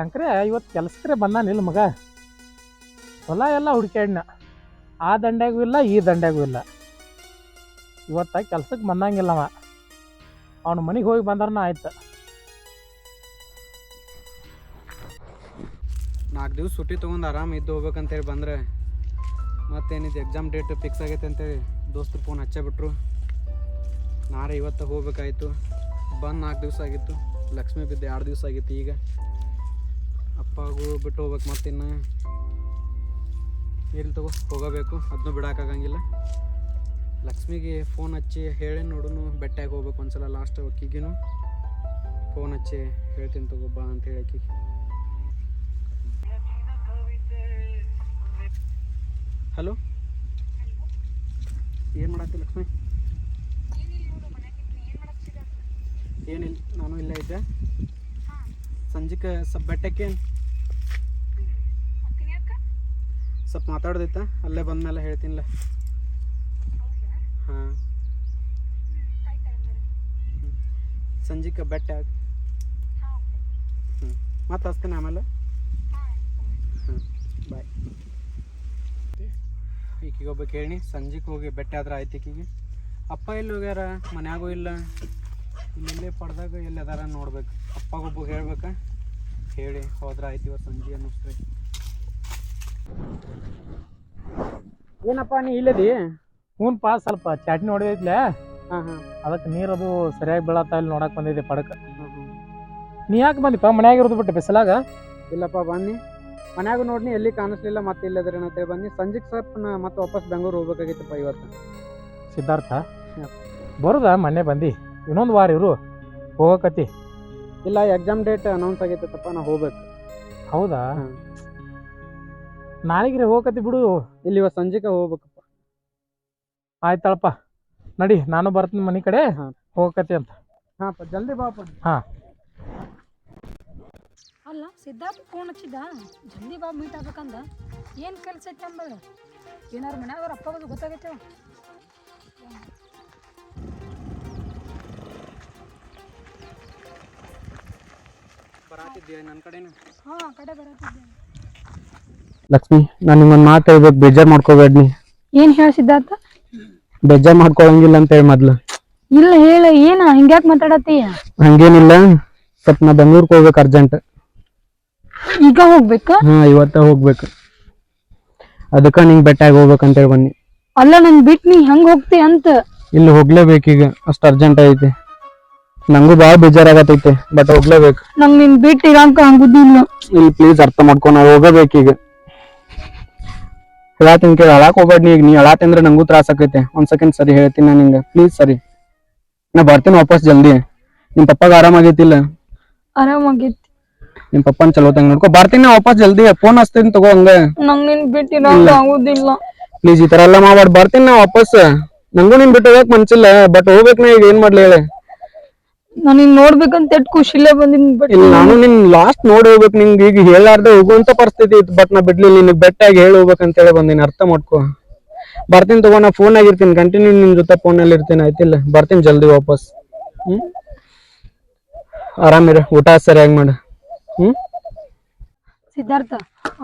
ಶಂಕರೆ ಇವತ್ತು ಕೆಲಸಕ್ಕೆ ಬಂದಾನಿಲ್ಲ ಮಗ. ಹೊಲ ಎಲ್ಲ ಹುಡುಕ್ಯಾಡ್ನ. ಆ ದಂಡ್ಯಾಗೂ ಇಲ್ಲ, ಈ ದಂಡ್ಯಾಗೂ ಇಲ್ಲ. ಇವತ್ತ ಕೆಲ್ಸಕ್ಕೆ ಬಂದಂಗಿಲ್ಲ ಅವ. ಅವನ ಮನೆಗೆ ಹೋಗಿ ಬಂದ್ರನ ಆಯ್ತು. ನಾಲ್ಕು ದಿವ್ಸ ಸುಟ್ಟಿ ತೊಗೊಂಡು ಆರಾಮ ಇದ್ದು ಹೋಗ್ಬೇಕಂತೇಳಿ ಬಂದ್ರೆ. ಮತ್ತೇನಿದು ಎಕ್ಸಾಮ್ ಡೇಟ್ ಫಿಕ್ಸ್ ಆಗೈತೆ ಅಂತೇಳಿ ದೋಸ್ತರು ಫೋನ್ ಹಚ್ಚೇ ಬಿಟ್ರು. ನಾಳೆ ಇವತ್ತು ಹೋಗ್ಬೇಕಾಯ್ತು. ಬಂದು ನಾಲ್ಕು ದಿವಸ ಆಗಿತ್ತು. ಲಕ್ಷ್ಮಿ ಬಿದ್ದು ಎರಡು ದಿವಸ ಆಗಿತ್ತು ಈಗ. ಅಪ್ಪಗೂ ಬಿಟ್ಟು ಹೋಗ್ಬೇಕು ಮತ್ತಿನ್ನು. ಎಲ್ಲಿ ತಗೋ, ಹೋಗಬೇಕು. ಅದನ್ನೂ ಬಿಡೋಕ್ಕಾಗಂಗಿಲ್ಲ ಲಕ್ಷ್ಮಿಗೆ ಫೋನ್ ಹಚ್ಚಿ ಹೇಳಿ ನೋಡುನು ಬೆಟ್ಟಾಗಿ ಹೋಗ್ಬೇಕು ಒಂದ್ಸಲ ಲಾಸ್ಟ್ ಅಕ್ಕಿಗೂ ಫೋನ್ ಹಚ್ಚಿ ಹೇಳ್ತೀನಿ ತಗೋ, ಬಾ ಅಂತ ಹೇಳಿ ಆಕಿಗೆ ಹಲೋ ಏನು ಮಾಡತ್ತಿ ಲಕ್ಷ್ಮಿ? ಏನಿಲ್ಲ, ನಾನು ಇಲ್ಲೇ ಇದ್ದೆ. ಸಂಜೆಗೆ ಸ್ವಲ್ಪ ಬೆಟ್ಟಕ್ಕೆ. ಸ್ವಲ್ಪ ಮಾತಾಡ್ದೈತ ಅಲ್ಲೇ ಬಂದಮೇಲೆ ಹೇಳ್ತೀನಿಲ್ಲ ಹಾಂ. ಸಂಜೆಗೆ ಬೆಟ್ಟ ಹ್ಞೂ ಮತ್ತೆ ಹಚ್ತೀನಿ ಆಮೇಲೆ. ಹಾಂ ಬಾಯ್. ಈಕಿಗೆ ಒಬ್ಬ ಕೇಳಿ ಸಂಜೆಗೆ ಹೋಗಿ ಬೆಟ್ಟ ಆದ್ರೆ ಆಯ್ತು ಈಕಿಗೆ. ಅಪ್ಪ ಎಲ್ಲಿ ಹೋಗ್ಯಾರ? ಮನ್ಯಾಗೂ ಇಲ್ಲ. ಇಲ್ಲೇ ಪಡ್ದಾಗ ಎಲ್ಲಿ ಅದಾರ ನೋಡ್ಬೇಕು. ಅಪ್ಪಗೊಬ್ಬ ಹೇಳ್ಬೇಕ? ಹೇಳಿ ಹೋದ್ರೆ ಆಯ್ತು ಇವತ್ತು ಸಂಜೆ ಅನ್ನಿಸ್ರಿ ಏನಪ್ಪ ನೀ ಇಲ್ಲದಿ? ಹ್ಞೂನ್ಪ ಸ್ವಲ್ಪ ಚಾಟ್ನಿ ಹೊಡೆದೈತ್ಲೆ? ಹಾಂ ಹಾಂ. ಅದಕ್ಕೆ ನೀರದು ಸರಿಯಾಗಿ ಬೀಳತ್ತ ಇಲ್ಲಿ ನೋಡಕ್ ಬಂದಿದೆ ಪಡಕ. ನೀ ಯಾಕೆ ಬಂದಿಪ್ಪ? ಮನ್ಯಾಗ ಇರೋದು ಬಿಟ್ಟು ಬಿಸಿಲಾಗ? ಇಲ್ಲಪ್ಪ ಬನ್ನಿ. ಮನ್ಯಾಗ ನೋಡ್ನಿ ಎಲ್ಲಿ ಕಾಣಿಸ್ಲಿಲ್ಲ ಮತ್ತೆ ಇಲ್ಲದ್ರೆ ಏನಂತೇಳಿ ಬನ್ನಿ. ಸಂಜೆಗೆ ಸ್ವಲ್ಪ ನಾ ಮತ್ತೆ ವಾಪಸ್ ಬೆಂಗಳೂರು ಹೋಗ್ಬೇಕಾಗಿತ್ತಪ್ಪ ಇವತ್ತು. ಸಿದ್ಧಾರ್ಥ? ಬರುದಾ ಬರುದ? ಮೊನ್ನೆ ಬಂದಿ? ಇನ್ನೊಂದು ವಾರ ಇರು ಹೋಗಕತ್ತಿ. ಇಲ್ಲ ಎಕ್ಸಾಮ್ ಡೇಟ್ ಅನೌನ್ಸ್ ಆಗೈತಪ್ಪ ನಾ ಹೋಗ್ಬೇಕು. ಹೌದಾ? ಹ್ಮ್. ನಾಳೆಗೆ ಹೋಗಕತಿ ಬಿಡು. ಇಲ್ಲಿ ಇವತ್ತು ಸಂಜೆಗೆ ಹೋಗ್ಬೇಕಪ್ಪ. ಆಯ್ತಳಪ್ಪ. ನಡಿ ನಾನು ಬರ್ತೀನಿ ಮನೆ ಕಡೆ ಹಾ. ಹೋಗಕತಿ ಅಂತ. ಹಾಂ ಜಲ್ದಿ ಬಾಪ ಅಲ್ಲ ಸಿದ್ಧಾರ್ಥ ಫೋನ್ ಹಚ್ಚಿದ್ದ? ಜಲ್ದಿ ಬಾ ಮೀಟ್ ಆಗ್ಬೇಕಂದ. ಏನು ಕೆಲಸ ಐತೆ ಅಂಬಲ್ಲ ಏನಾರು ಮನ್ಯಾಗ ಅವ್ರ ಅಪ್ಪ ಬಗ್ಗೆ ನನ್ನ ಲಕ್ಷ್ಮಿ ನಾನು ನಿಮ್ಮೊಂದು ಮಾತು ಹೇಳ್ಬೇಕು ಬೇಜಾರ್ ಮಾಡ್ಕೋಬೇಡ ನೀ ಏನು ಹೇಳ ಸಿದ್ಧಾರ್ಥ? ಬೇಜಾರ್ ಮಾಡ್ಕೊಳಂಗಿಲ್ಲ ಅಂತ ಹೇಳಿ ಮೊದ್ಲು. ಇಲ್ಲ ಹೇಳ ಏನ? ಹಿಂಗ್ಯಾಕ್ ಮಾತಾಡತ್ತೀಯ ಹಂಗೇನಿಲ್ಲ. ಸ್ವಲ್ಪ ನಾ ಬೆಂಗ್ಳೂರ್ಗೆ ಹೋಗ್ಬೇಕು ಅರ್ಜೆಂಟ್. ಈಗ ಹೋಗ್ಬೇಕು? ಹಾ ಇವತ್ತ ಹೋಗ್ಬೇಕು. ಅದಕ್ಕ ನಿಂಗೆ ಬೆಟ್ಟಾಗಿ ಹೋಗ್ಬೇಕಂತೇಳಿ ಬನ್ನಿ. ಅಲ್ಲ ನನ್ ಬಿಟ್ಟು ನೀ ಹೆಂಗ್ ಹೋಗ್ತಿ ಅಂತ. ಇಲ್ಲಿ ಹೋಗ್ಲೇಬೇಕೀಗ ಅಷ್ಟು ಅರ್ಜೆಂಟ್ ಐತಿ. ನಂಗೂ ಭಾಳ ಬೇಜಾರಾಗತೈತೆ ಬಟ್ ಹೋಗ್ಲೇಬೇಕು. ನಂಗ್ ನಿನ್ ಬಿಟ್ಟು ಇರಾಕ ಆಗುದಿಲ್ಲ. ಇಲ್ಲಿ ಪ್ಲೀಸ್ ಅರ್ಥ ಮಾಡ್ಕೊ ನಾ ಹೋಗಬೇಕೀಗ ಹೇಳತ್ತೀನಿ ಕೇಳಿ ಅಳಾಕ್ ಹೋಗ್ಬೇಡ ನೀ ಈಗ. ನೀ ಅಳಾತಿ ಅಂದ್ರೆ ನಂಗೂ ತ್ರಾಸ ಆಕೈತೆ. ಒಂದ್ ಸೆಕೆಂಡ್ ಸರಿ ಹೇಳ್ತೀನಿ ನಾನು ನಿಂಗೆ. ಪ್ಲೀಸ್ ಸರಿ. ನಾ ಬರ್ತೀನಿ ವಾಪಸ್ ಜಲ್ದಿ. ನಿಮ್ ಪಪ್ಪಾಗ ಆರಾಮಾಗೈತಿಲ್ಲ ಆರಾಮಾಗೈತಿ ನಿಮ್ ಪಪ್ಪನ್ ಚಲೋ ತಂಗ ನೋಡ್ಕೊ. ಬರ್ತೀನಿ ನಾ ವಾಪಸ್ ಜಲ್ದಿ. ಫೋನ್ ಹಚ್ತೀನಿ ತಗೋ ಹಂಗ. ನಂಗ್ ನಿನ್ ಬಿಟ್ಟು ಇರಾಕ ಆಗುದಿಲ್ಲ. ಪ್ಲೀಸ್ ಈ ತರ ಎಲ್ಲ ಮಾಡ್ಬಾರ್ದು ಬರ್ತೀನಿ ನಾ ವಾಪಸ್. ನಂಗೂ ನಿನ್ ಬಿಟ್ಟು ಹೋಗಕ್ ಮನ್ಸಿಲ್ಲ ಬಟ್ ಹೋಗ್ಬೇಕು ನಾ ಈಗ. ಏನ್ ಮಾಡ್ಲಿ ಹೇಳಿ. ನಾನು ನಿನ್ ನೋಡ್ಬೇಕಂತ ಎಷ್ಟ್ ಖುಷಿಲೇ ಬಂದಿನ್ ಬಟ್ ಇಲ್ಲಿ ನಾನು ನಿನ್ ಲಾಸ್ಟ್ ನೋಡಿ ಹೋಗ್ಬೇಕು ನಿಂಗೆ ಈಗ ಹೇಳಾರ್ದೆ ಹೋಗುವಂತ ಪರಿಸ್ಥಿತಿ ಇತ್ತು ಬಟ್ ನಾ ಬಿಡ್ಲಿ ನಿನಗ್ ಬೆಟ್ಟಾಗಿ ಹೇಳಿ ಹೋಗ್ಬೇಕಂತ ಹೇಳಿ ಬಂದಿನಿ ಅರ್ಥ ಮಾಡ್ಕೋ. ಬರ್ತೀನಿ ತಗೋ ನಾ ಫೋನ್ ಆಗಿರ್ತೀನಿ ಕಂಟಿನ್ಯೂ ನಿನ್ ಜೊತೆ ಫೋನ್ ಅಲ್ಲಿ ಇರ್ತೀನಿ ಆಯ್ತಿಲ್ಲ? ಬರ್ತೀನಿ ಜಲ್ದಿ ವಾಪಸ್. ಹ್ಮ್? ಆರಾಮಿರ ಊಟ ಸರಿಯಾಗಿ ಮಾಡು. ಹ್ಮ್? ಸಿದ್ಧಾರ್ಥ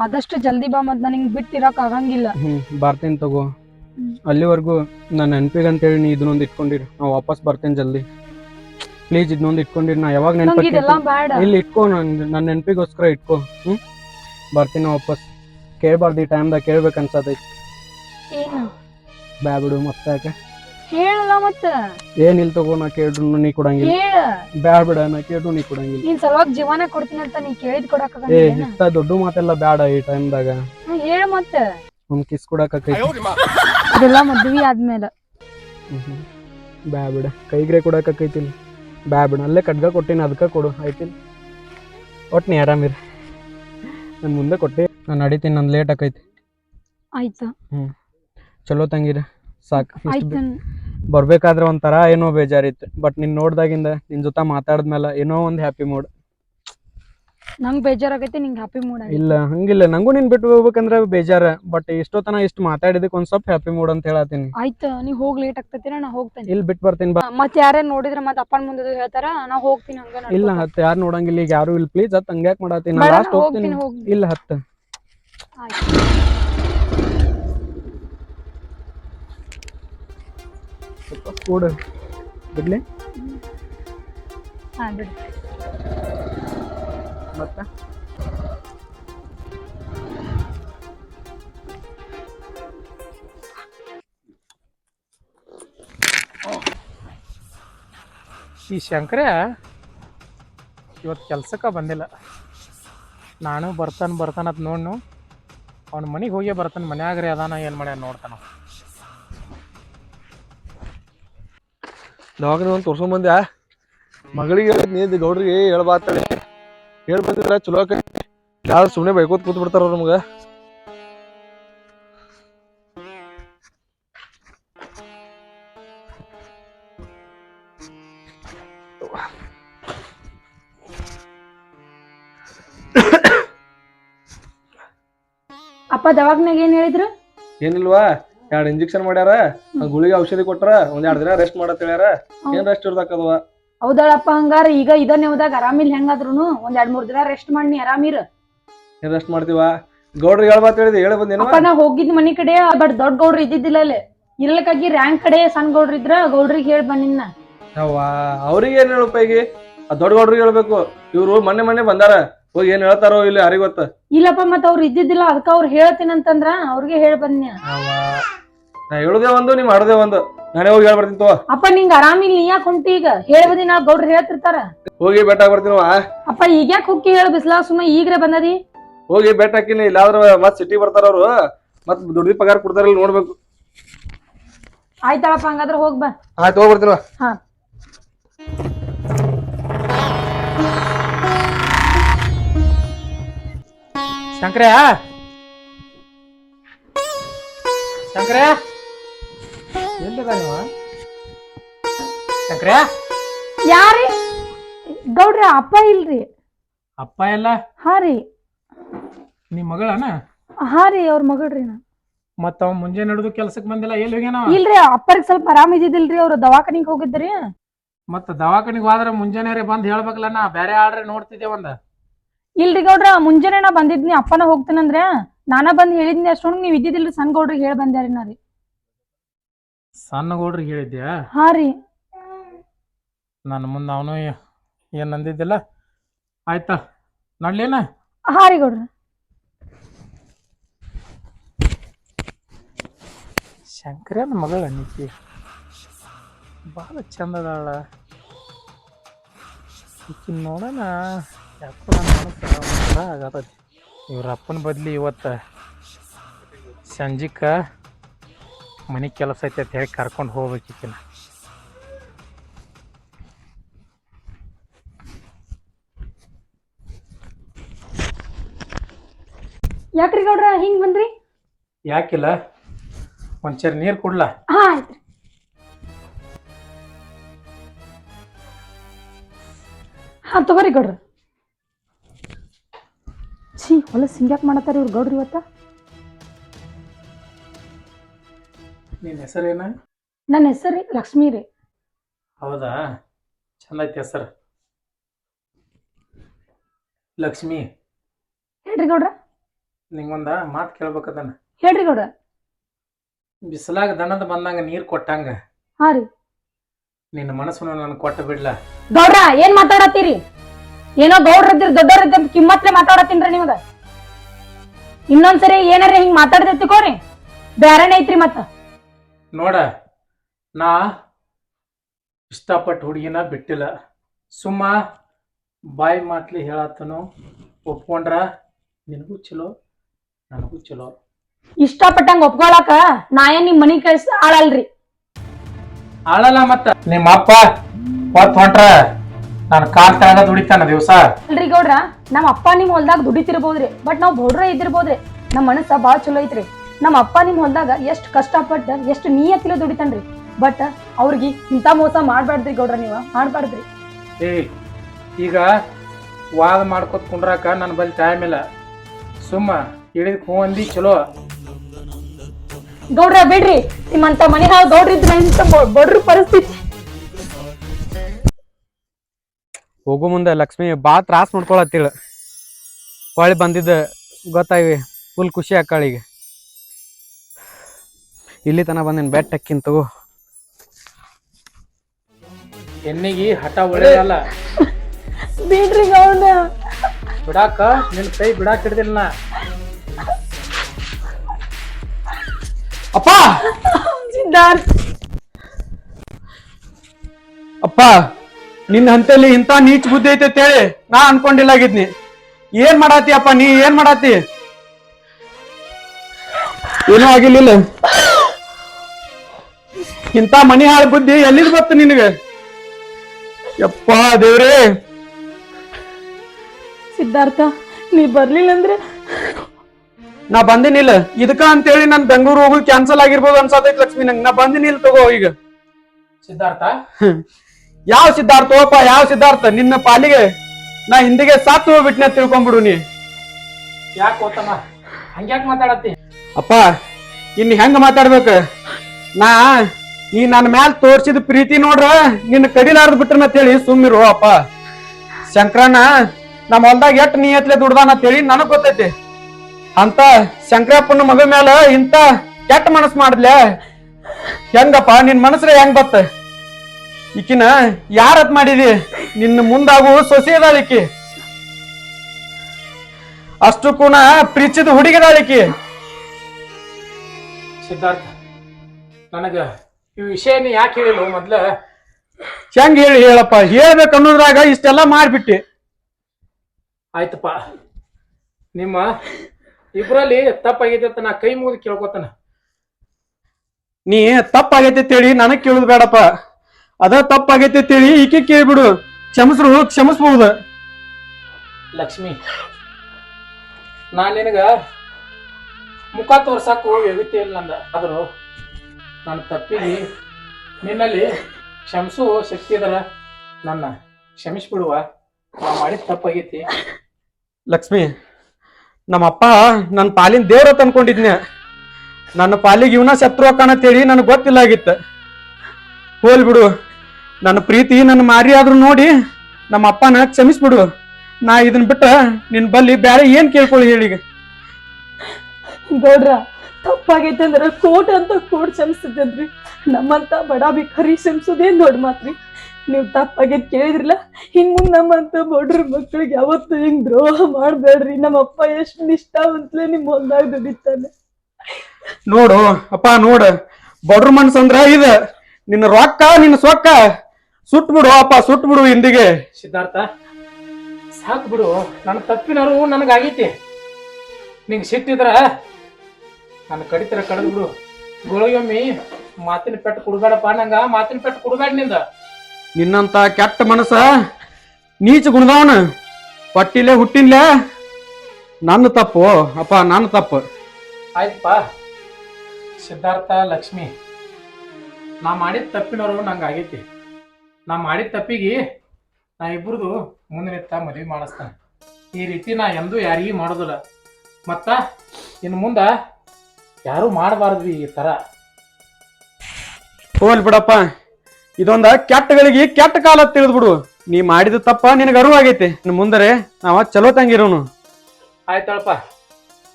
ಆದಷ್ಟು ಜಲ್ದಿ ಬಾ ಮತ್ ನನಗೆ ಬಿಟ್ಟಿರಕ್ ಆಗಂಗಿಲ್ಲ. ಹ್ಮ್ ಬರ್ತೀನಿ ತಗೋ. ಅಲ್ಲಿವರೆಗೂ ನನ್ನ ನೆನಪಿಗೆ ಅಂತೇಳಿ ನೀ ಇದನ್ನೊಂದು ಇಟ್ಕೊಂಡಿರಿ ನಾ ವಾಪಸ್ ಬರ್ತೇನೆ ಜಲ್ದಿ. ಪ್ಲೀಸ್ ಇದನ್ನೊಂದು ಇಟ್ಕೊಂಡಿರಿ ನಾ ಯಾವಾಗ ನಂಗೆ ಇದೆಲ್ಲ ನೆನಪು ಬೇಡ. ಇಲ್ಲಿ ಇಟ್ಕೋ ನನ್ ನನ್ನ ನೆನಪಿಗೋಸ್ಕರ ಇಟ್ಕೋ. ಹ್ಮ್? ಬರ್ತೀನಿ ವಾಪಸ್. ಕೇಳಬಾರ್ದು ಈ ಟೈಮ್ದಾಗ ಕೇಳ್ಬೇಕು ಅನ್ಸತೈತಿ. ಏನು? ಬ್ಯಾ ಬಿಡು ಮತ್ತೆ ಯಾಕೆ? ಹೇಳಲ್ಲ ಮತ್ತ. ಏನಿಲ್ಲ ತಗೋ ನಾ ಕೇಳ್ರು ನೀ ಕೊಡಂಗಿಲ್ಲ. ಹೇಳ. ಬ್ಯಾಡ ಬಿಡ ನಾ ಕೇಳ್ರು ನೀ ಕೊಡಂಗಿಲ್ಲ. ನೀನ್ ಸಲುವಾಗಿ ಜೀವನ ಕೊಡ್ತೀನಿ ಅಂತ ನೀ ಕೇಳಿದ್ ಕೊಡಕ್ ಏ ಇಷ್ಟ ಇಂಥ ದೊಡ್ಡ ಮಾತೆಲ್ಲ ಬ್ಯಾಡ ಈ ಟೈಮ್ದಾಗ ಹೇಳ ಮತ್ತ. ಒಂದ್ ಕಿಸ್ ಕೊಡಕ ಅದೆಲ್ಲ ಮದ್ವಿ ಆದ್ಮೇಲೆ. ಬ್ಯಾ ಬಿಡ ಕೈಗ್ರೆ ಕೊಡಕೈತಿಲ್ಲ ಬ್ಯಾ ಬಿಡು ಅಲ್ಲೇ ಕಡ್ಗ ಕೊಟ್ಟಿನಿ ಅದಕ್ಕೆ ಕೊಡು. ಆಯ್ತಿಲ್ಲ ಒಟ್ಟು ನೀ ಆರಾಮಿರಿ ನಾನು ಮುಂದೆ ಕೊಟ್ಟೆ. ನಾನು ನಡಿತೀನಿ ನಂದು ಲೇಟ್ ಆಕೈತಿ. ಆಯ್ತಾ. ಚಲೋ ತಂಗಿರ. ಸಾಕು. ಬರಬೇಕಾದ್ರೆ ಆಯ್ತು ಬರ್ಬೇಕಾದ್ರೆ ಒಂಥರ ಏನೋ ಬೇಜಾರಿತ್ತು. ಬಟ್ ನಿನ್ನ ನೋಡ್ದಾಗಿಂದ ನಿನ್ನ ಜೊತೆ ಮಾತಾಡಿದ್ಮೇಲೆ ಏನೋ ಒಂದು ಹ್ಯಾಪಿ ಮೂಡ್ ನಂಗೆ ಬೇಜಾರಾಗೈತೆ ನಿಂಗೆ ಹ್ಯಾಪಿ ಮೂಡ್ ಆಗಿ. ಇಲ್ಲ ಹಂಗಿಲ್ಲ. ನಂಗೂ ನಿನ್ ಬಿಟ್ಟು ಹೋಗ್ಬೇಕಂದ್ರ ಬೇಜಾರ. ಬಟ್ ಇಷ್ಟೊತ್ತನ ಇಷ್ಟು ಮಾತಾಡಿದಕ್ಕೆ ಒಂದ್ ಸ್ವಲ್ಪ ಹ್ಯಾಪಿ ಮೂಡ್ ಅಂತ ಹೇಳತ್ತೀನಿ. ಆಯ್ತು ನೀ ಹೋಗ್ ಲೇಟ್ ಆಗ್ತೈತಿ ನಾ ಹೋಗ್ತೇನೆ. ಇಲ್ಲಿ ಬಿಟ್ಟು ಬರ್ತೀನಿ ಬಾ. ಮತ್ತೆ ಯಾರೇ ನೋಡಿದ್ರೆ ಮತ್ತೆ ಅಪ್ಪನ ಮುಂದೆ ಹೇಳ್ತಾರ ನಾ ಹೋಗ್ತೀನಿ ಹಂಗ. ಇಲ್ಲ ಹತ್ತು ಯಾರು ನೋಡಂಗಿಲ್ಲ ಈಗ ಯಾರು ಇಲ್ಲಿ. ಪ್ಲೀಸ್ ಹತ್ತು ಹಂಗ್ಯಾಕ್ ಮಾಡತ್ತೀನಿ. ನಾ ಲಾಸ್ಟ್ ಹೋಗ್ತೀನಿ. ಇಲ್ಲ ಹತ್ತು. ಆಯ್ತು. ಕೂಡ. ಬಿಡ್ಲಿ? ಹಾ ಬಿಡು. ಮತ್ತೆ? ಈ ಶಂಕರ ಇವತ್ತು ಕೆಲ್ಸಕ್ಕೆ ಬಂದಿಲ್ಲ. ನಾನು ಬರ್ತಾನೆ ಬರ್ತಾನೆ ಅದು ನೋಡ್ನು. ಅವ್ನ ಮನೆಗೆ ಹೋಗಿ ಬರ್ತಾನೆ ರೀ ಅದಾನ ಏನು ಮಾಡ್ಯಾನ ನೋಡ್ತಾನ ದವಾಖಾನೆ ಒಂದು ತೋರ್ಸ್ಕೊಂಡ್ಬಂದ್ಯಾ ಮಗಳಿಗೆ ನೀ ಗೌಡ್ರಿಗೆ ಹೇಳ್ಬಾತಾಳೆ ಹೇಳ್ ಬಂದಿದ್ರ? ಚಲೋ ಆಕೈತಿ. ಯಾರು ಸುಮ್ಮನೆ ಬೈಕೋತ್ ಕೂತ್ ಬಿಡ್ತಾರ ನಮ್ಗೆ? ನಮ್ಗ ಅಪ್ಪ ದವಾಖಾನ್ಯಾಗ ಏನ್ ಹೇಳಿದ್ರು? ಏನಿಲ್ವಾ? ಎರಡ್ ಇಂಜೆಕ್ಷನ್ ಮಾಡ್ಯಾರ. ಆ ಗುಳಿಗೆ ಔಷಧಿ ಕೊಟ್ರ ಒಂದ್ ಎರಡ್ ದಿನ ರೆಸ್ಟ್ ಮಾಡತ್ ಹೇಳ್ಯಾರ. ಏನ್ ರೆಸ್ಟ್ ಇರ್ದಾಕದವ ಹೌದಳಪ್ಪ ಹಂಗಾರ ಈಗ ಇದನ್ನ ಹೋದಾಗ ಆರಾಮಿಲ್ಲ ಹೆಂಗಾದ್ರುನು? ಒಂದ್ ಎರಡ್ ಮೂರ್ ದಿನ ರೆಸ್ಟ್ ಮಾಡಿ ಆರಾಮಿರ ಏನ್ ರೆಸ್ಟ್ ಮಾಡ್ತೀವ? ಗೌಡ್ರಿಗೆ ಹೇಳ್ಬಾತ್ ಹೇಳಿದೆ ಹೇಳ ಬಂದೇನವ ಅಪ್ಪ ನಾ ಹೋಗಿದ್ ಮನಿ ಕಡೆ ಬಟ್ ದೊಡ್ಡ ಗೌಡ್ರು ಇದ್ದಿದ್ದಿಲ್ಲ ಅಲ್ಲಿ. ಇರ್ಲಕ್ಕಾಗಿ ರ್ಯಾಂಕ್ ಕಡೆ ಸಣ್ಣ ಗೌಡ್ರು ಇದ್ರ ಗೌಡ್ರಿಗೆ ಹೇಳ್ ಬಂದಿನ ಅವ್ವ ಅವ್ರಿಗೆ ಏನ್ ಹೇಳಪ್ಪ ಈಗ? ಆ ದೊಡ್ಡ ಗೌಡ್ರಿಗೆ ಹೇಳ್ಬೇಕು. ಇವ್ರು ಮೊನ್ನೆ ಮೊನ್ನೆ ಬಂದಾರ. ಹೋಗಿ ಏನ್ ಹೇಳ್ತಾರೋ ಇಲ್ಲಿ ಯಾರಿಗ್ ಗೊತ್ತ? ಇಲ್ಲಪ್ಪ ಮತ್ ಅವ್ರು ಇದ್ದಿದ್ದಿಲ್ಲ ಅದಕ್ಕ ಅವ್ರು ಹೇಳ್ತೀನಂತಂದ್ರ ಅವ್ರಿಗೆ ಹೇಳ್ ಅವ್ವ, ನಾ ಹೇಳುದೇ ಒಂದು ನೀ ಮಾಡೋದೇ ಒಂದು. ನಾನೇ ಹೋಗಿ ಹೇಳ್ಬರ್ತೀನಿ ತೋ ಅಪ್ಪ ನಿಂಗ ಆರಾಮಿಲ್ಲ ನೀ ಯಾಕೆ ಹೊಂಟಿ ಈಗ? ಹೇಳ್ಬದಿ ನಾ ಗೌಡ್ರು ಹೇಳ್ತಿರ್ತಾರ. ಹೋಗಿ ಬೆಟ್ಟ ಬರ್ತೀನವ ಅಪ್ಪ ಈಗ ಯಾಕೆ ಹುಕ್ಕಿ ಹೇಳ ಬಿಸ್ಲಾ ಸುಮ್ಮನೆ ಈಗ್ರೆ ಬಂದದಿ? ಹೋಗಿ ಬೆಟ್ಟ ಹಾಕಿನಿ ಇಲ್ಲಾದ್ರ ಮತ್ ಸಿಟಿ ಬರ್ತಾರ ಅವ್ರು. ಮತ್ ದುಡ್ಡಿ ಪಗಾರ ಕೊಡ್ತಾರಲ್ಲ ನೋಡ್ಬೇಕು. ಆಯ್ತಾಳಪ್ಪ ಹಂಗಾದ್ರೆ ಹೋಗ್ ಬಾ. ಆಯ್ತು ಹೋಗಿ ಬರ್ತೀನವ ಹಾ. ಶಂಕರ? ಶಂಕರ? ಯಾರಿ? ಗೌಡ್ರ ಅಪ್ಪ ಇಲ್ರಿ. ಅಪ್ಪ ಎಲ್ಲ? ಹಾ ರೀ. ನಿಮ್ಮ ಮಗಳನ? ಹಾ ರೀ ಅವ್ರ ಮಗಳ್ರಿ ನಾ. ಮತ್ತ ಅವ ಮುಂಜಾನೆ ನಡೆದು ಕೆಲ್ಸಕ್ ಬಂದಿಲ್ಲ ಎಲ್ಲಿ ಹೋಗ್ಯಾನ ಇಲ್ರಿ ಅಪ್ಪರಿಗೆ ಸ್ವಲ್ಪ ಆರಾಮ್ ಇದ್ದಿದ್ದಿಲ್ರಿ ಅವ್ರು ದವಾಖಾನಿಗ್ ಹೋಗಿದ್ರಿ. ಮತ್ತ ದವಾಖಾನಿಗೆ ಹೋದ್ರ ಮುಂಜಾನೆ ಬಂದ್ ಹೇಳ್ಬೇಕಲ್ಲ ನಾ ಬೇರೆ ಆಡ್ರೆ ನೋಡ್ತಿದ್ದೆ ಒಂದ. ಇಲ್ರಿ ಗೌಡ್ರ ಮುಂಜಾನೆ ನಾ ಬಂದಿದ್ನಿ ಅಪ್ಪನ ಹೋಗ್ತೀನಂದ್ರೆ ನಾನ ಬಂದ್ ಹೇಳಿದ್ನಿ ಅಷ್ಟೊಂದು ನೀವ್ ಇದ್ದಿದ್ದಿಲ್ರಿ ಸಣ್ಣ ಗೌಡ್ರಿಗೆ ಹೇಳಿ ಬಂದ್ಯಾರಿ ನಾ ರೀ. ಸಣ್ಣ ಹುಡ್ರಿ ಹೇಳಿದ್ಯಾ? ಹಾ ರೀ. ನನ್ನ ಮುಂದೆ ಅವನು ಏನು ಅಂದಿದ್ದಿಲ್ಲ ಆಯ್ತಾ? ನಡ್ಲೇನ? ಹಾ ರೀ ಗೌಡ್ರ. ಶಂಕರನ ಮಗಳ ನಿಕ್ಕಿ ಭಾಳ ಚಂದ ಅದಾಳ ಈಕಿ ನೋಡೋಣ ಯಾಕೋ ನನ್ನ ಮನಸ್ಸು ಒಂಥರ ಆಗತೈತಿ. ಇವ್ರ ಅಪ್ಪನ ಬದ್ಲಿ ಇವತ್ತು ಸಂಜಿಕ ಮನೆ ಕೆಲಸ ಐತೆ ಅಂತ ಹೇಳಿ ಕರ್ಕೊಂಡು ಹೋಗ್ಬೇಕು ಈಕಿನ ಯಾಕ್ರಿ ಗೌಡ್ರ ಹಿಂಗ್ ಬಂದ್ರಿ? ಯಾಕಿಲ್ಲ? ಒಂಚೂರು ನೀರು ಕೊಡ್ಲಾ? ಹಾ ಆಯ್ತ್ರಿ. ಹಾ ತಗೋರಿ ಗೌಡ್ರ. ಛೀ ಹೊಲ ಸಿಂಗ್ಯಾಕ್ ಮಾಡತ್ತಾರ ಇವ್ರು ಗೌಡ್ರ ಇವತ್ತ? ನಿನ್ನ ಹೆಸರೇನ? ನನ್ನ ಹೆಸರು ಲಕ್ಷ್ಮೀ ರೀ. ಹೌದಾ? ಚಂದ ಐತಿ ಹೆಸರು. ಲಕ್ಷ್ಮೀ. ಹೇಳ್ರಿ ಗೌಡ್ರ. ನಿಂಗೊಂದ ಮಾತು ಕೇಳ್ಬೇಕದನ್ನ ಹೇಳ್ರಿ ಗೌಡ್ರ. ಬಿಸಿಲಾಗ ದನದ ಬಂದಂಗ ನೀರ್ ಕೊಟ್ಟಂಗ. ಹಾ ರೀ. ನಿನ್ನ ಮನಸ್ಸನ್ನು ನಾನು ಕೊಟ್ಟು ಬಿಡ್ಲ? ಗೌಡ್ರ ಏನ್ ಮಾತಾಡತ್ತೀರಿ? ಏನೋ ಗೌಡ್ರ ಇದ್ದಿರ್ ದೊಡ್ಡವ್ರ ಇದ್ದಿರ್ ಕಿಮ್ಮತ್ಲೆ ಮಾತಾಡತ್ತೀನ್ರಿ ನಿಮಗ. ಇನ್ನೊಂದ್ಸರಿ ಏನಾರ ಹಿಂಗ್ ಮಾತಾಡ್ತಿರ್ತಿಕೋರಿ ಬ್ಯಾರನೇ ಐತ್ರಿ ಮತ್ತ. ನೋಡ ನಾ ಇಷ್ಟಪಟ್ಟು ಹುಡುಗಿನ ಬಿಟ್ಟಿಲ್ಲ. ಸುಮ್ಮ ಬಾಯಿ ಮಾತ್ಲಿ ಹೇಳತ್ತನು ಒಪ್ಕೊಂಡ್ರ ನಿನಗೂ ಚಲೋ ನನಗೂ ಚಲೋ. ಇಷ್ಟಪಟ್ಟಂಗ ಒಪ್ಕೊಳಕ ನಾ ಏನ್ ನಿಮ್ ಮನಿ ಕಳ್ಸಿ ಆಳಲ್ರಿ. ಆಳಲ್ಲ ಮತ್ತ. ನಿಮ್ಮ ಅಪ್ಪ ಹೊಂಟ್ರ ನಾನು ಕಾಲ್ ತಳಗ ದುಡಿತಾನ ದಿವಸ. ಅಲ್ರಿ ಗೌಡ್ರ ನಮ್ಮ ಅಪ್ಪ ನಿಮ್ ಹೊಲ್ದಾಗ ದುಡಿತಿರ್ಬೋದ್ರಿ ಬಟ್ ನಾವ್ ಬೌಡ್ರ ಇದ್ದಿರ್ಬೋದ್ರಿ. ನಮ್ಮ ಮನಸ್ಸ ಬಾಳ ಚಲೋ ಐತ್ರಿ. ನಮ್ಮ ಅಪ್ಪ ನಿಮ್ಮ ಹೊಲ್ದಾಗ ಎಷ್ಟು ಕಷ್ಟಪಟ್ಟ ಎಷ್ಟು ನೀಯತ್ತಿಲ್ಲ ದುಡಿತಾನ್ರಿ. ಬಟ್ ಅವ್ರಿಗೆ ಇಂಥ ಮೋಸ ಮಾಡಬಾರ್ದ್ರಿ ಗೌಡ್ರ ನೀವು ಮಾಡಬಾರ್ದ್ರಿ. ಏ ಈಗ ವಾದ ಮಾಡ್ಕೊತ ಕುಂಡ್ರಾಕ ನನ್ನ ಬಳಿ ಟೈಮ್ ಇಲ್ಲ. ಸುಮ್ಮ ಹೇಳಿದ್ ಹೂ ಅಂದಿ ಚಲೋ. ಗೌಡ್ರ ಬಿಡ್ರಿ ನಿಮ್ಮಂತ ಮನೆ ಹಾಳು ಗೌಡ್ರ ಇದ್ರ ಇಂತ ಬ- ಬಡ್ರ ಪರಿಸ್ಥಿತಿ. ಹೋಗೋ ಮುಂದೆ ಲಕ್ಷ್ಮಿ ಭಾಳ ತ್ರಾಸ ಮಾಡ್ಕೊಳತ್ತಿಳ. ಹೊಳ್ಳಿ ಬಂದಿದ್ದ ಗೊತ್ತಾಗಿ ಫುಲ್ ಖುಷಿ ಆಕಾಳಿಗೆ ಇಲ್ಲಿ ತನ ಬಂದಿನ ಬೆಟ್ಟ ಅಕ್ಕಿನ್ ತಗೋ. ಹೆಣ್ಣಿಗೆ ಹಠ ಒಳ್ಳೆಯದಲ್ಲ ಬಿಡ್ರಿ ಬಿಡಾಕ ನಿನ್ ಕೈ ಬಿಡಾಕ ಹಿಡ್ದಿಲ್ಲ ನಾ. ಅಪ್ಪ! ಸಿದ್ಧಾರ್ಥ್. ಅಪ್ಪ ನಿನ್ನ ಹಂತಲ್ಲಿ ಇಂಥ ನೀಚ್ ಬುದ್ಧಿ ಐತೆ ಅಂತೇಳಿ ನಾ ಅನ್ಕೊಂಡಿಲ್ಲ ಆಗಿದ್ನಿ ಏನ್ ಮಾಡಾತಿ ಅಪ್ಪ ನೀ ಏನ್ ಮಾಡಾತಿ? ಏನೂ ಆಗಿರ್ಲಿಲ್ಲ. ಇಂಥ ಮನಿ ಹಾಳು ಬುದ್ಧಿ ಎಲ್ಲಿದ್ ಬತ್ತು ನಿನಗೆ? ಯಪ್ಪ ದೇವ್ರೇ. ಸಿದ್ಧಾರ್ಥ ನೀ ಬರ್ಲಿಲ್ಲ ಅಂದ್ರೆ? ನಾ ಬಂದಿನಿಲ್ಲ ಇದಕ್ಕ ಅಂತೇಳಿ ನನ್ ಬೆಂಗಳೂರು ಹೋಗು ಕ್ಯಾನ್ಸಲ್ ಆಗಿರ್ಬೋದು ಅನ್ಸತೈತ್ ಲಕ್ಷ್ಮಿ ನಂಗೆ. ನಾ ಬಂದಿನಿಲ್ಲ ತಗೋ ಈಗ. ಸಿದ್ಧಾರ್ಥ? ಯಾವ ಸಿದ್ಧಾರ್ಥ ಓಪ ಯಾವ ಸಿದ್ಧಾರ್ಥ? ನಿನ್ನ ಪಾಲಿಗೆ ನಾ ಹಿಂದಿಗೆ ಸಾತ್ ಹೋಗ್ಬಿಟ್ನೆ ತಿಳ್ಕೊಂಬಿಡು ನೀ. ಯಾಕೆ ಓತಮ್ಮ? ಹಂಗ್ಯಾಕ್ ಮಾತಾಡತ್ತಿ? ಅಪ್ಪ ಇನ್ ಹೆಂಗ ಮಾತಾಡ್ಬೇಕ? ನಾ ನೀ ನನ್ನ ಮ್ಯಾಲ ತೋರ್ಸಿದ ಪ್ರೀತಿ ನೋಡ್ರ ನಿನ್ನ ಕಡಿಲಾರ್ದ್ ಬಿಟ್ರ ಅಂತೇಳಿ ಸುಮ್ಮಿರು ಅಪ್ಪ. ಶಂಕರಣ್ಣ ನಮ್ಮ ಹೊಲ್ದಾಗ ಎಟ್ ನೀ ಎತ್ಲೆ ದುಡ್ದಾನ ಅಂತೇಳಿ ನನಗ್ ಗೊತ್ತೈತಿ. ಅಂತ ಶಂಕರಪ್ಪನ ಮಗ ಮ್ಯಾಲ ಇಂತ ಕೆಟ್ಟ ಮನಸ್ ಮಾಡಿದ್ಲೆ. ಹೆಂಗಪ್ಪ, ನಿನ್ ಮನಸ್ರ ಹೆಂಗ್ ಬತ್ತ? ಈಕಿನ ಯಾರತ್ ಮಾಡಿದಿ? ನಿನ್ನ ಮುಂದಾಗು ಸೊಸೆ ಅದಾಳಿಕಿ ಅಷ್ಟಕ್ಕೂ ನಾ ಪ್ರೀತಿಸಿದ ಹುಡುಗಿದಾಳಿಕಿ ಸಿದ್ಧಾರ್ಥ, ನನಗ ಈ ವಿಷಯ ನೀ ಯಾಕೆ ಹೇಳಿಲ್ಲ ಮೊದ್ಲ? ಹೆಂಗ್ ಹೇಳಿ ಹೇಳಪ್ಪ? ಹೇಳ್ಬೇಕು ಅನ್ನೋದ್ರಾಗ ಇಷ್ಟೆಲ್ಲ ಮಾಡ್ಬಿಟ್ಟಿ. ಆಯ್ತಪ್ಪ. ನಿಮ್ಮ ಇಬ್ರಲ್ಲಿ ತಪ್ಪಾಗೈತೆ ಅಂತ ನಾ ಕೈ ಮುಗಿದು ಕೇಳ್ಕೊತಾನ. ನೀ ತಪ್ಪಾಗೈತೆ ತಿಳಿ ನನಗ್ ಕೇಳುದು ಬೇಡಪ್ಪ. ಅದ ತಪ್ಪಾಗೈತೆ ತಿಳಿ ಈಕೆ ಕೇಳ್ಬಿಡು. ಕ್ಷಮಿಸ್ರು ಕ್ಷಮಿಸ್ಬಹುದು. ಲಕ್ಷ್ಮಿ ನಾ ನಿನಗ ಮುಖ ತೋರ್ಸಕ್ಕೂ ವ್ಯವಸ್ಥೆ ಇಲ್ಲ ನಂದ ಆದರೂ ನನ್ನ ತಪ್ಪಿಗೆ ನಿನ್ನಲ್ಲಿ ಕ್ಷಮಿಸು ಶಕ್ತಿ ಇದರ ನನ್ನ ಕ್ಷಮಿಸ್ಬಿಡುವ. ನಾ ಮಾಡಿದ ತಪ್ಪಾಗೈತಿ. ಲಕ್ಷ್ಮಿ ನಮ್ಮಪ್ಪ ನನ್ನ ಪಾಲಿನ ದೇವ್ರ ಅನ್ಕೊಂಡಿದ್ನೆ. ನನ್ನ ಪಾಲಿಗೆ ಇವನ ಶತ್ರು ಅಂತೇಳಿ ನನಗೆ ಗೊತ್ತಿಲ್ಲ ಆಗಿತ್ತು. ಹೋಲ್ ಬಿಡು. ನನ್ನ ಪ್ರೀತಿ ನನ್ನ ಮಾರಿ ಆದ್ರೂ ನೋಡಿ ನಮ್ಮ ಅಪ್ಪನ ಕ್ಷಮಿಸ್ಬಿಡು. ನಾ ಇದನ್ ಬಿಟ್ಟ ನಿನ್ ಬಲ್ಲಿ ಬೇರೆ ಏನ್ ಕೇಳ್ಕೊಳ್ಳಿ ಹೇಳಿ ಗೌಡ್ರ ತಪ್ಪಾಗೈತೆ ಅಂದ್ರೆ ಕೋಟ್ ಅಂತ ಕೋಟ್ ಕ್ಷಮಿಸ್ತಿದ್ರಿ ನಮ್ಮಂತ ಬಡ ಭಿಕಾರಿ ಕ್ಷಮಿಸೋದೇನ್ ದೊಡ್ಡ ಮಾತ್ರಿ. ನೀವು ತಪ್ಪಾಗೈತ್ ಕೇಳಿದ್ರಲ್ಲ? ಇನ್ ಮುಂದ್ ನಮ್ಮಂತ ಬಡ್ರ ಮಕ್ಳಿಗೆ ಯಾವತ್ತು ಹಿಂಗ್ ದ್ರೋಹ ಮಾಡ್ಬೇಡ್ರಿ. ನಮ್ಮಪ್ಪ ಎಷ್ಟ್ ನಿಷ್ಠಾವಂತಲೇ ನಿಮ್ ಹೊಲ್ದಾಗ ದುಡಿತಾನೆ ನೋಡು ಅಪ್ಪ ನೋಡ ಬಡ್ರ ಮನ್ಸಂದ್ರ ಇದ. ನಿನ್ನ ರೊಕ್ಕ ನಿನ್ನ ಸೊಕ್ಕ ಸುಟ್ ಬಿಡು ಅಪ್ಪ ಸುಟ್ ಬಿಡು ಹಿಂದಿಗೆ. ಸಿದ್ಧಾರ್ಥ ಸಾಕು ಬಿಡು. ನನ್ನ ತಪ್ಪಿನರು ನನಗಾಗೈತಿ. ನಿಂಗೆ ಸಿಟ್ಟಿದ್ರ ನನ್ನ ಕಡಿತರ ಕಡದ್ ಬಿಡು. ಗೋಳಿಗೊಮ್ಮಿ ಮಾತಿನ ಪೆಟ್ಟು ಕುಡ್ಬೇಡಪ್ಪ ನಂಗ ಮಾತಿನ ಪೆಟ್ಟು ಕುಡ್ಬೇಡ ನಿಂದ. ನಿನ್ನಂತ ಕೆಟ್ಟ ಮನಸ್ಸ ನೀಚ ಗುಣದವನ ಪಟ್ಟಿಲೆ ಹುಟ್ಟಿನ್ಲೆ ನನ್ನ ತಪ್ಪು. ಅಪ್ಪ ನನ್ನ ತಪ್ಪು. ಆಯ್ತಪ್ಪ. ಸಿದ್ಧಾರ್ಥ ಲಕ್ಷ್ಮಿ ನಾ ಮಾಡಿದ ತಪ್ಪಿನವರು ನಂಗೆ ಆಗೈತಿ. ನಾ ಮಾಡಿದ ತಪ್ಪಿಗೆ ನಾ ಇಬ್ಬರದು ಮುಂದೆ ನಿಂತ ಮದುವೆ ಮಾಡಿಸ್ತಾನೆ. ಈ ರೀತಿ ನಾ ಎಂದೂ ಯಾರಿಗೂ ಮಾಡೋದಿಲ್ಲ. ಮತ್ತ ಇನ್ನು ಮುಂದ ಯಾರು ಮಾಡಬಾರ್ದು ಈ ತರ. ಹೋಲ್ ಬಿಡಪ್ಪ. ಇದೊಂದ ಕೆಟ್ಟಗಳಿಗೆ ಕೆಟ್ಟ ಕಾಲ ತಿಳಿದ್ ಬಿಡು. ನೀ ಮಾಡಿದ ತಪ್ಪ ನಿನಗೆ ಅರಿವಾಗೈತಿ ಇನ್ನು ಮುಂದರೆ ನಾವ ಚಲೋ ತಂಗಿರೋನು. ಆಯ್ತಳಪ್ಪ.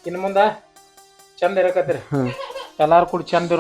ಇನ್ನು ಮುಂದ ಚಂದ ಇರಕತ್ತೀರಿ. ಎಲ್ಲಾರು ಕೂಡ ಚಂದ